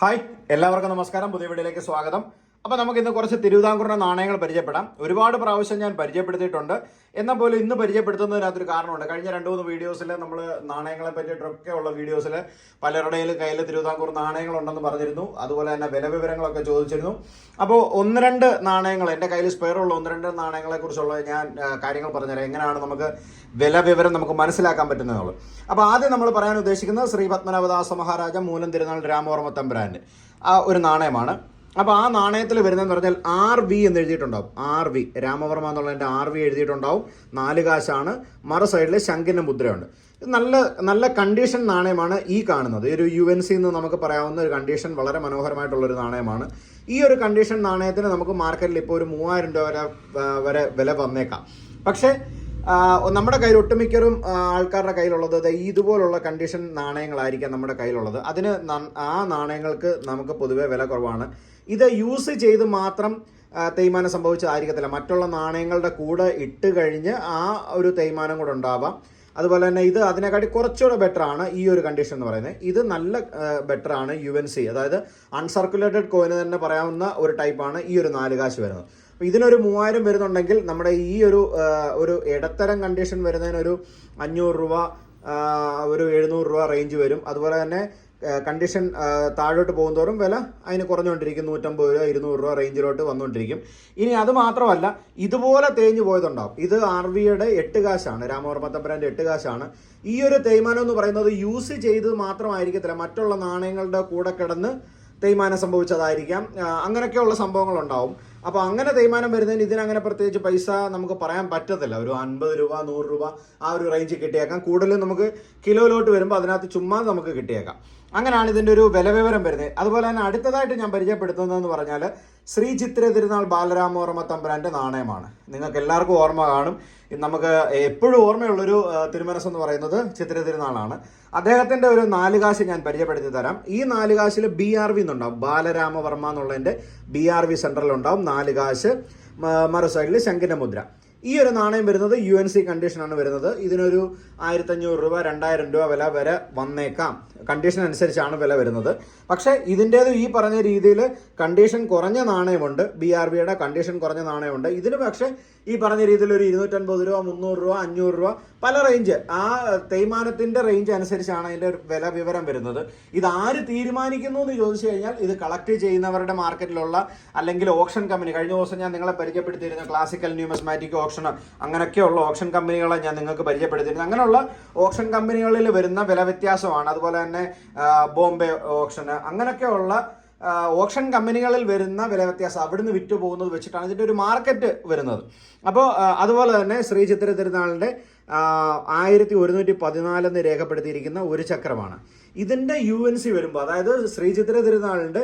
Hi എല്ലാവർക്കും നമസ്കാരം. പുതിയ വീഡിയോയിലേക്ക് സ്വാഗതം. അപ്പോൾ നമുക്ക് ഇന്ന് കുറച്ച് തിരുവിതാംകൂറിന്റെ നാണയങ്ങൾ പരിചയപ്പെടാം. ഒരുപാട് പ്രാവശ്യം ഞാൻ പരിചയപ്പെടുത്തിയിട്ടുണ്ട്. എന്നാൽ പോലും ഇന്ന് പരിചയപ്പെടുത്തുന്നതിനകത്തൊരു കാരണമുണ്ട്. കഴിഞ്ഞ രണ്ട് മൂന്ന് വീഡിയോസിൽ നമ്മൾ നാണയങ്ങളെ പറ്റിയിട്ടൊക്കെ ഉള്ള വീഡിയോസിൽ പലരുടെയും കയ്യിൽ തിരുവിതാംകൂർ നാണയങ്ങളുണ്ടെന്ന് പറഞ്ഞിരുന്നു. അതുപോലെ തന്നെ വില വിവരങ്ങളൊക്കെ ചോദിച്ചിരുന്നു. അപ്പോൾ ഒന്ന് രണ്ട് നാണയങ്ങൾ എന്റെ കയ്യിൽ സ്പെയർ ഉള്ള ഒന്ന് രണ്ട് നാണയങ്ങളെ കുറിച്ചുള്ള ഞാൻ കാര്യങ്ങൾ പറഞ്ഞുതരാം. എങ്ങനെയാണ് നമുക്ക് വില വിവരം നമുക്ക് മനസ്സിലാക്കാൻ പറ്റുന്നതുള്ളൂ അപ്പോൾ ആദ്യം നമ്മൾ പറയാൻ ഉദ്ദേശിക്കുന്നത് ശ്രീ പത്മനാഭദാസ മഹാരാജ മൂലം തിരുനാൾ രാമവർമ്മ തമ്പുരാന്റെ ആ ഒരു നാണയമാണ്. അപ്പോൾ ആ നാണയത്തിൽ വരുന്നതെന്ന് പറഞ്ഞാൽ ആർ വി എന്ന് എഴുതിയിട്ടുണ്ടാവും. ആർ വി രാമവർമ്മ എന്നുള്ളതിന്റെ ആർ വി എഴുതിയിട്ടുണ്ടാവും. നാല് കാശാണ്. മറു സൈഡിൽ ശങ്കിന്റെ മുദ്രയുണ്ട്. നല്ല നല്ല കണ്ടീഷൻ നാണയമാണ് ഈ കാണുന്നത്. ഒരു യു എൻ സി എന്ന് നമുക്ക് പറയാവുന്ന ഒരു കണ്ടീഷൻ വളരെ മനോഹരമായിട്ടുള്ളൊരു നാണയമാണ്. ഈ ഒരു കണ്ടീഷൻ നാണയത്തിന് നമുക്ക് മാർക്കറ്റിൽ ഇപ്പോൾ ഒരു മൂവായിരം രൂപ വരെ വരെ വില വന്നേക്കാം. പക്ഷേ നമ്മുടെ കയ്യിൽ ഒട്ടുമിക്കറും ആൾക്കാരുടെ കയ്യിലുള്ളത് ഇതുപോലുള്ള കണ്ടീഷൻ നാണയങ്ങളായിരിക്കാം നമ്മുടെ കയ്യിലുള്ളത്. അതിന് ആ നാണയങ്ങൾക്ക് നമുക്ക് പൊതുവെ വില കുറവാണ്. ഇത് യൂസ് ചെയ്ത് മാത്രം തേയ്മാനം സംഭവിച്ചതായിരിക്കത്തില്ല. മറ്റുള്ള നാണയങ്ങളുടെ കൂടെ ഇട്ട് കഴിഞ്ഞ് ആ ഒരു തേയ്മാനം കൂടെ ഉണ്ടാവാം. അതുപോലെ തന്നെ ഇത് അതിനെക്കാട്ടി കുറച്ചുകൂടെ ബെറ്റർ ആണ് ഈ ഒരു കണ്ടീഷൻ എന്ന് പറയുന്നത്. ഇത് നല്ല ബെറ്റർ ആണ് യു എൻ സി അതായത് അൺസർക്കുലേറ്റഡ് കോയിന് തന്നെ പറയാവുന്ന ഒരു ടൈപ്പാണ് ഈ ഒരു നാല് കാശ് വരുന്നത്. അപ്പോൾ ഇതിനൊരു മൂവായിരം വരുന്നുണ്ടെങ്കിൽ നമ്മുടെ ഈ ഒരു ഒരു ഇടത്തരം കണ്ടീഷൻ വരുന്നതിനൊരു അഞ്ഞൂറ് രൂപ ഒരു എഴുന്നൂറ് രൂപ റേഞ്ച് വരും. അതുപോലെ തന്നെ കണ്ടീഷൻ താഴോട്ട് പോകുന്തോറും വില അതിന് കുറഞ്ഞുകൊണ്ടിരിക്കും. നൂറ്റമ്പത് രൂപ ഇരുന്നൂറ് രൂപ റേഞ്ചിലോട്ട് വന്നുകൊണ്ടിരിക്കും. ഇനി അത് മാത്രമല്ല ഇതുപോലെ തേഞ്ഞു പോയതുണ്ടാവും. ഇത് ആർ വിയുടെ എട്ട് കാശാണ് രാമവർമ്മത്തമ്പരാന്റെ എട്ട് കാശാണ്. ഈ ഒരു തേയ്മാനം എന്ന് പറയുന്നത് യൂസ് ചെയ്ത് മാത്രമായിരിക്കത്തില്ല. മറ്റുള്ള നാണയങ്ങളുടെ കൂടെ കിടന്ന് തേയ്മാനം സംഭവിച്ചതായിരിക്കാം. അങ്ങനെയൊക്കെയുള്ള സംഭവങ്ങൾ ഉണ്ടാവും അപ്പോൾ അങ്ങനെ തേയ്മാനം വരുന്നതിന് ഇതിനങ്ങനെ പ്രത്യേകിച്ച് പൈസ നമുക്ക് പറയാൻ പറ്റത്തില്ല. ഒരു അൻപത് രൂപ നൂറ് രൂപ ആ ഒരു റേഞ്ച് കിട്ടിയേക്കാം. കൂടുതലും നമുക്ക് കിലോയിലോട്ട് വരുമ്പോൾ അതിനകത്ത് ചുമ്മാ നമുക്ക് കിട്ടിയേക്കാം. അങ്ങനെയാണ് ഇതിന്റെ ഒരു വിലവിവരം വരുന്നത്. അതുപോലെ തന്നെ അടുത്തതായിട്ട് ഞാൻ പരിചയപ്പെടുത്തുന്നതെന്ന് പറഞ്ഞാൽ ശ്രീ ചിത്ര തിരുനാൾ ബാലരാമവർമ്മ തമ്പുരാന്റെ നാണയമാണ്. നിങ്ങൾക്ക് എല്ലാവർക്കും ഓർമ്മ കാണും. നമുക്ക് എപ്പോഴും ഓർമ്മയുള്ളൊരു തിരുമനസ് എന്ന് പറയുന്നത് ചിത്ര തിരുനാളാണ്. അദ്ദേഹത്തിന്റെ ഒരു നാലുകാശ് ഞാൻ പരിചയപ്പെടുത്തി തരാം. ഈ നാലുകാശിൽ ബി ആർ വി എന്നുണ്ടാവും. ബാലരാമവർമ്മ എന്നുള്ളതിന്റെ ബി ആർ വി സെന്ററിലുണ്ടാവും നാലുകാശ് മറു സൈഡിൽ ശങ്കിന്റെ മുദ്ര. ഈ ഒരു നാണയം വരുന്നത് യു എൻ സി കണ്ടീഷനാണ് വരുന്നത്. ഇതിനൊരു ആയിരത്തഞ്ഞൂറ് രൂപ രണ്ടായിരം രൂപ വില വരെ വന്നേക്കാം. കണ്ടീഷൻ അനുസരിച്ചാണ് വില വരുന്നത്. പക്ഷേ ഇതിന്റേത് ഈ പറഞ്ഞ രീതിയിൽ കണ്ടീഷൻ കുറഞ്ഞ നാണയമുണ്ട്. ബി ആർ ബിയുടെ കണ്ടീഷൻ കുറഞ്ഞ നാണയമുണ്ട്. ഇതിന് പക്ഷേ ഈ പറഞ്ഞ രീതിയിൽ ഒരു ഇരുന്നൂറ്റൻപത് രൂപ മുന്നൂറ് രൂപ അഞ്ഞൂറ് രൂപ പല റേഞ്ച് ആ തേയ്മാനത്തിന്റെ റേഞ്ച് അനുസരിച്ചാണ് അതിന്റെ വില വിവരം വരുന്നത്. ഇത് ആര് തീരുമാനിക്കുന്നു എന്ന് ചോദിച്ചു കഴിഞ്ഞാൽ ഇത് കളക്ട് ചെയ്യുന്നവരുടെ മാർക്കറ്റിലുള്ള അല്ലെങ്കിൽ ഓപ്ഷൻ കമ്പനി കഴിഞ്ഞ ദിവസം ഞാൻ നിങ്ങളെ പരിചയപ്പെടുത്തിയിരുന്ന ക്ലാസിക്കൽ ന്യൂമസ്മാറ്റിക് ഓപ്ഷൻ അങ്ങനെയൊക്കെയുള്ള ഓപ്ഷൻ കമ്പനികളെ ഞാൻ നിങ്ങൾക്ക് പരിചയപ്പെടുത്തിയിരുന്നു അങ്ങനെയുള്ള ഓപ്ഷൻ കമ്പനികളിൽ വരുന്ന വില വ്യത്യാസമാണ്. അതുപോലെ തന്നെ ബോംബെ ഓപ്ഷന് അങ്ങനെയൊക്കെയുള്ള ഓപ്ഷൻ കമ്പനികളിൽ വരുന്ന വില വ്യത്യാസം അവിടുന്ന് വിറ്റ് പോകുന്നത് വെച്ചിട്ടാണ് ഇതിന്റെ ഒരു മാർക്കറ്റ് വരുന്നത്. അപ്പോൾ അതുപോലെ തന്നെ ശ്രീ ചിത്ര തിരുനാളിന്റെ ആയിരത്തി ഒരുന്നൂറ്റി പതിനാലെന്ന് രേഖപ്പെടുത്തിയിരിക്കുന്ന ഒരു ചക്രമാണ്. ഇതിന്റെ യു എൻ സി വരുമ്പോൾ അതായത് ശ്രീ ചിത്ര തിരുനാളിന്റെ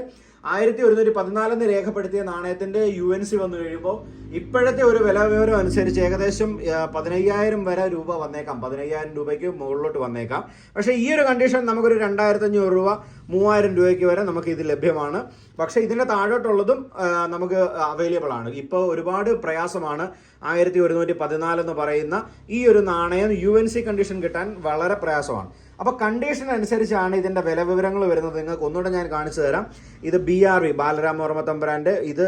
ആയിരത്തി ഒരുന്നൂറ്റി പതിനാലെന്ന് രേഖപ്പെടുത്തിയ നാണയത്തിന്റെ യു എൻ സി വന്നു കഴിയുമ്പോൾ ഇപ്പോഴത്തെ ഒരു വില വിവരം അനുസരിച്ച് ഏകദേശം പതിനയ്യായിരം വരെ രൂപ വന്നേക്കാം. പതിനയ്യായിരം രൂപയ്ക്ക് മുകളിലോട്ട് വന്നേക്കാം. പക്ഷേ ഈ ഒരു കണ്ടീഷൻ നമുക്കൊരു രണ്ടായിരത്തി അഞ്ഞൂറ് രൂപ മൂവായിരം രൂപയ്ക്ക് വരെ നമുക്ക് ഇത് ലഭ്യമാണ്. പക്ഷേ ഇതിന്റെ താഴോട്ടുള്ളതും നമുക്ക് അവൈലബിൾ ആണ്. ഇപ്പോൾ ഒരുപാട് പ്രയാസമാണ് ആയിരത്തി ഒരുന്നൂറ്റി പതിനാല് എന്ന് പറയുന്ന ഈ ഒരു നാണയം യു എൻ സി കണ്ടീഷൻ കിട്ടാൻ വളരെ പ്രയാസമാണ്. അപ്പോൾ കണ്ടീഷൻ അനുസരിച്ചാണ് ഇതിന്റെ വില വിവരങ്ങൾ വരുന്നത്. നിങ്ങൾക്ക് ഒന്നുകൂടെ ഞാൻ കാണിച്ചു തരാം. ഇത് ബി ആർ വി ബാലരാമവർമ്മ തമ്പുരാന്റെ ഇത്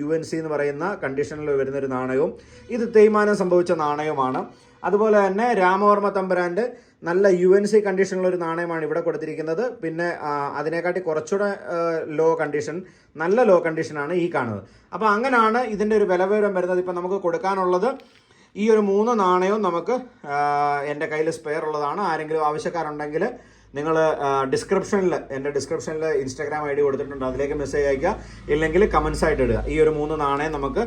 യു എൻ സി എന്ന് പറയുന്ന കണ്ടീഷനിൽ വരുന്ന ഒരു നാണയവും ഇത് തേയ്മാനം സംഭവിച്ച നാണയവുമാണ്. അതുപോലെ തന്നെ രാമവർമ്മ തമ്പുരാന്റെ നല്ല യു എൻ സി കണ്ടീഷനുള്ള ഒരു നാണയമാണ് ഇവിടെ കൊടുത്തിരിക്കുന്നത്. പിന്നെ അതിനെക്കാട്ടി കുറച്ചുകൂടെ ലോ കണ്ടീഷൻ നല്ല ലോ കണ്ടീഷനാണ് ഈ കാണുന്നത്. അപ്പോൾ അങ്ങനെയാണ് ഇതിന്റെ ഒരു വില വിവരം വരുന്നത്. ഇപ്പം നമുക്ക് കൊടുക്കാനുള്ളത് ഈ ഒരു മൂന്ന് നാണയവും നമുക്ക് എന്റെ കയ്യിൽ സ്പെയർ ഉള്ളതാണ്. ആരെങ്കിലും ആവശ്യക്കാരുണ്ടെങ്കിൽ നിങ്ങൾ ഡിസ്ക്രിപ്ഷനിൽ എന്റെ ഡിസ്ക്രിപ്ഷനിൽ ഇൻസ്റ്റാഗ്രാം ഐ ഡി കൊടുത്തിട്ടുണ്ട്. അതിലേക്ക് മെസ്സേജ് അയക്കുക ഇല്ലെങ്കിൽ കമൻസ് ആയിട്ട് ഇടുക. ഈ ഒരു മൂന്ന് നാണയം നമുക്ക്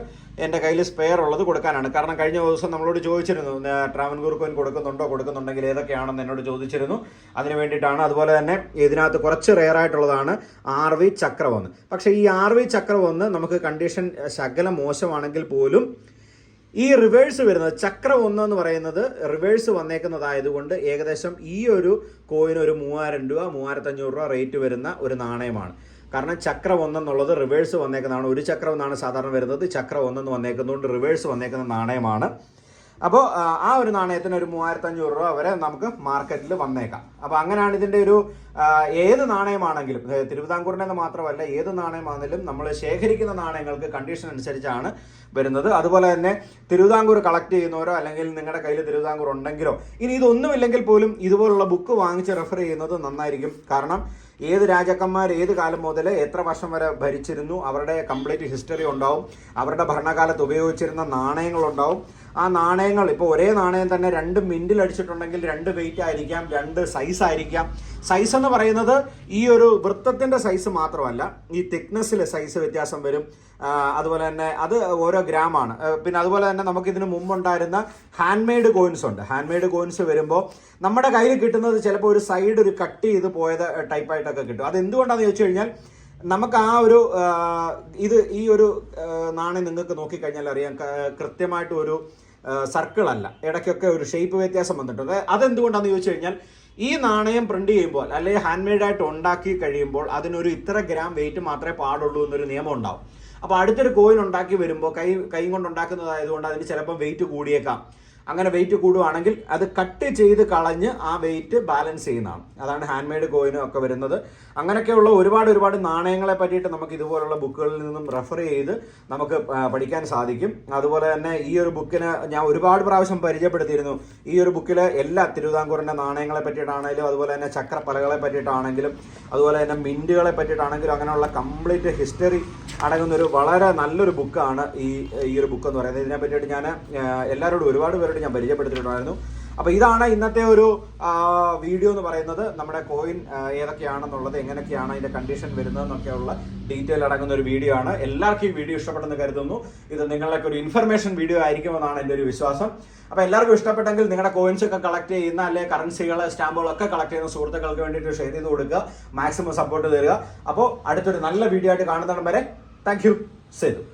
എന്റെ കയ്യിൽ സ്പെയർ ഉള്ളത് കൊടുക്കാനാണ്. കാരണം കഴിഞ്ഞ ദിവസം നമ്മളോട് ചോദിച്ചിരുന്നു ട്രാവൻകൂർ കോയിൻ കൊടുക്കുന്നുണ്ടോ കൊടുക്കുന്നുണ്ടെങ്കിൽ ഏതൊക്കെയാണെന്ന് എന്നോട് ചോദിച്ചിരുന്നു. അതിന് വേണ്ടിയിട്ടാണ് അതുപോലെ തന്നെ ഇതിനകത്ത് കുറച്ച് റെയർ ആയിട്ടുള്ളതാണ് ആർ വി ചക്രവന്ന്. പക്ഷേ ഈ ആർ വി ചക്രവന്ന് നമുക്ക് കണ്ടീഷൻ ശകലം മോശമാണെങ്കിൽ പോലും ഈ റിവേഴ്സ് വരുന്നത് ചക്രം ഒന്ന് എന്ന് പറയുന്നത് റിവേഴ്സ് വന്നേക്കുന്നതായതുകൊണ്ട് ഏകദേശം ഈ ഒരു കോയിൻ ഒരു മൂവായിരം രൂപ മൂവായിരത്തഞ്ഞൂറ് രൂപ റേറ്റ് വരുന്ന ഒരു നാണയമാണ്. കാരണം ചക്രം ഒന്നെന്നുള്ളത് റിവേഴ്സ് വന്നേക്കുന്നതാണ്. ഒരു ചക്രം എന്നാണ് സാധാരണ വരുന്നത്. ചക്രം ഒന്നെന്ന് വന്നേക്കുന്നതുകൊണ്ട് റിവേഴ്സ് വന്നേക്കുന്ന നാണയമാണ്. അപ്പോൾ ആ ഒരു നാണയത്തിന് ഒരു മൂവായിരത്തി അഞ്ഞൂറ് രൂപ വരെ നമുക്ക് മാർക്കറ്റിൽ വന്നേക്കാം. അപ്പോൾ അങ്ങനെയാണ് ഇതിന്റെ ഒരു ഏത് നാണയമാണെങ്കിലും തിരുവിതാംകൂറിനെന്ന് മാത്രമല്ല ഏത് നാണയമാണെങ്കിലും നമ്മൾ ശേഖരിക്കുന്ന നാണയങ്ങൾക്ക് കണ്ടീഷൻ അനുസരിച്ചാണ് വരുന്നത്. അതുപോലെ തന്നെ തിരുവിതാംകൂർ കളക്ട് ചെയ്യുന്നവരോ അല്ലെങ്കിൽ നിങ്ങളുടെ കയ്യിൽ തിരുവിതാംകൂർ ഉണ്ടെങ്കിലോ ഇനി ഇതൊന്നുമില്ലെങ്കിൽ പോലും ഇതുപോലുള്ള ബുക്ക് വാങ്ങിച്ച് റെഫർ ചെയ്യുന്നത് നന്നായിരിക്കും. കാരണം ഏത് രാജാക്കന്മാർ ഏത് കാലം മുതൽ എത്ര വർഷം വരെ ഭരിച്ചിരുന്നു അവരുടെ കംപ്ലീറ്റ് ഹിസ്റ്ററി ഉണ്ടാവും. അവരുടെ ഭരണകാലത്ത് ഉപയോഗിച്ചിരുന്ന നാണയങ്ങളുണ്ടാവും. ആ നാണയങ്ങൾ ഇപ്പോൾ ഒരേ നാണയം തന്നെ രണ്ട് മിന്റിൽ അടിച്ചിട്ടുണ്ടെങ്കിൽ രണ്ട് വെയിറ്റ് ആയിരിക്കാം രണ്ട് സൈസ് ആയിരിക്കാം. സൈസ് എന്ന് പറയുന്നത് ഈ ഒരു വൃത്തത്തിന്റെ സൈസ് മാത്രമല്ല ഈ തിക്നെസ്സിൽ സൈസ് വ്യത്യാസം വരും. അതുപോലെ തന്നെ അത് ഓരോ ഗ്രാമാണ് പിന്നെ അതുപോലെ തന്നെ നമുക്കിതിന് മുമ്പുണ്ടായിരുന്ന ഹാൻഡ് മെയ്ഡ് കോയിൻസ് ഉണ്ട്. ഹാൻഡ് മെയ്ഡ് കോയിൻസ് വരുമ്പോൾ നമ്മുടെ കയ്യിൽ കിട്ടുന്നത് ചിലപ്പോൾ ഒരു സൈഡ് ഒരു കട്ട് ചെയ്ത് പോയത് ടൈപ്പായിട്ടൊക്കെ കിട്ടും. അത് എന്തുകൊണ്ടാണെന്ന് ചോദിച്ചു കഴിഞ്ഞാൽ നമുക്ക് ആ ഒരു ഇത് ഈ ഒരു നാണയം നിങ്ങൾക്ക് നോക്കിക്കഴിഞ്ഞാൽ അറിയാം. കൃത്യമായിട്ട് ഒരു സർക്കിൾ അല്ല ഇടയ്ക്കൊക്കെ ഒരു ഷേപ്പ് വ്യത്യാസം വന്നിട്ടുണ്ട്. അതെന്തുകൊണ്ടാണെന്ന് ചോദിച്ചു കഴിഞ്ഞാൽ ഈ നാണയം പ്രിന്റ് ചെയ്യുമ്പോൾ അല്ലെങ്കിൽ ഹാൻഡ് മെയ്ഡ് ആയിട്ട് ഉണ്ടാക്കി കഴിയുമ്പോൾ അതിനൊരു ഇത്ര ഗ്രാം വെയിറ്റ് മാത്രമേ പാടുള്ളൂ എന്നൊരു നിയമം ഉണ്ടാവും. അപ്പോൾ അടുത്തൊരു കോയിൻ ഉണ്ടാക്കി വരുമ്പോൾ കൈ കൈ കൊണ്ട് ഉണ്ടാക്കുന്നതായതുകൊണ്ട് അതിന് ചിലപ്പോൾ വെയിറ്റ് കൂടിയേക്കാം. അങ്ങനെ വെയിറ്റ് കൂടുവാണെങ്കിൽ അത് കട്ട് ചെയ്ത് കളഞ്ഞ് ആ വെയിറ്റ് ബാലൻസ് ചെയ്യുന്നതാണ്. അതാണ് ഹാൻഡ് മെയ്ഡ് കോയിനും ഒക്കെ വരുന്നത്. അങ്ങനെയൊക്കെയുള്ള ഒരുപാട് ഒരുപാട് നാണയങ്ങളെ പറ്റിയിട്ട് നമുക്ക് ഇതുപോലുള്ള ബുക്കുകളിൽ നിന്നും റെഫർ ചെയ്ത് നമുക്ക് പഠിക്കാൻ സാധിക്കും. അതുപോലെ തന്നെ ഈ ഒരു ബുക്കിന് ഞാൻ ഒരുപാട് പ്രാവശ്യം പരിചയപ്പെടുത്തിയിരുന്നു. ഈ ഒരു ബുക്കിലെ എല്ലാ തിരുവിതാംകൂറിന്റെ നാണയങ്ങളെ പറ്റിയിട്ടാണെങ്കിലും അതുപോലെ തന്നെ ചക്രപ്പലകളെ പറ്റിയിട്ടാണെങ്കിലും അതുപോലെ തന്നെ മിന്റുകളെ പറ്റിയിട്ടാണെങ്കിലും അങ്ങനെയുള്ള കംപ്ലീറ്റ് ഹിസ്റ്ററി അടങ്ങുന്ന ഒരു വളരെ നല്ലൊരു ബുക്കാണ് ഈ ഈ ഒരു ബുക്ക് എന്ന് പറയുന്നത്. ഇതിനെ പറ്റിയിട്ട് ഞാൻ എല്ലാവരോടും ഒരുപാട് പേരോട് ഞാൻ പരിചയപ്പെടുത്തിയിട്ടുണ്ടായിരുന്നു. അപ്പോൾ ഇതാണ് ഇന്നത്തെ ഒരു വീഡിയോ എന്ന് പറയുന്നത്. നമ്മുടെ കോയിൻ ഏതൊക്കെയാണെന്നുള്ളത് എങ്ങനെയൊക്കെയാണ് അതിന്റെ കണ്ടീഷൻ വരുന്നതെന്നൊക്കെയുള്ള ഡീറ്റെയിൽ അടങ്ങുന്ന ഒരു വീഡിയോ ആണ്. എല്ലാവർക്കും ഈ വീഡിയോ ഇഷ്ടപ്പെട്ടെന്ന് കരുതുന്നു. ഇത് നിങ്ങളുടെ ഒരു ഇൻഫർമേഷൻ വീഡിയോ ആയിരിക്കുമെന്നാണ് എന്റെ ഒരു വിശ്വാസം. അപ്പോൾ എല്ലാവർക്കും ഇഷ്ടപ്പെട്ടെങ്കിൽ നിങ്ങളുടെ കോയിൻസ് ഒക്കെ കളക്ട് ചെയ്യുന്ന അല്ലെങ്കിൽ കറൻസികൾ സ്റ്റാമ്പുകളൊക്കെ കളക്ട് ചെയ്യുന്ന സുഹൃത്തുക്കൾക്ക് വേണ്ടിയിട്ട് ഷെയർ ചെയ്ത് കൊടുക്കുക. മാക്സിമം സപ്പോർട്ട് തരിക. അപ്പോൾ അടുത്തൊരു നല്ല വീഡിയോ ആയിട്ട് കാണുന്നിടം വരെ താങ്ക് യു സേതു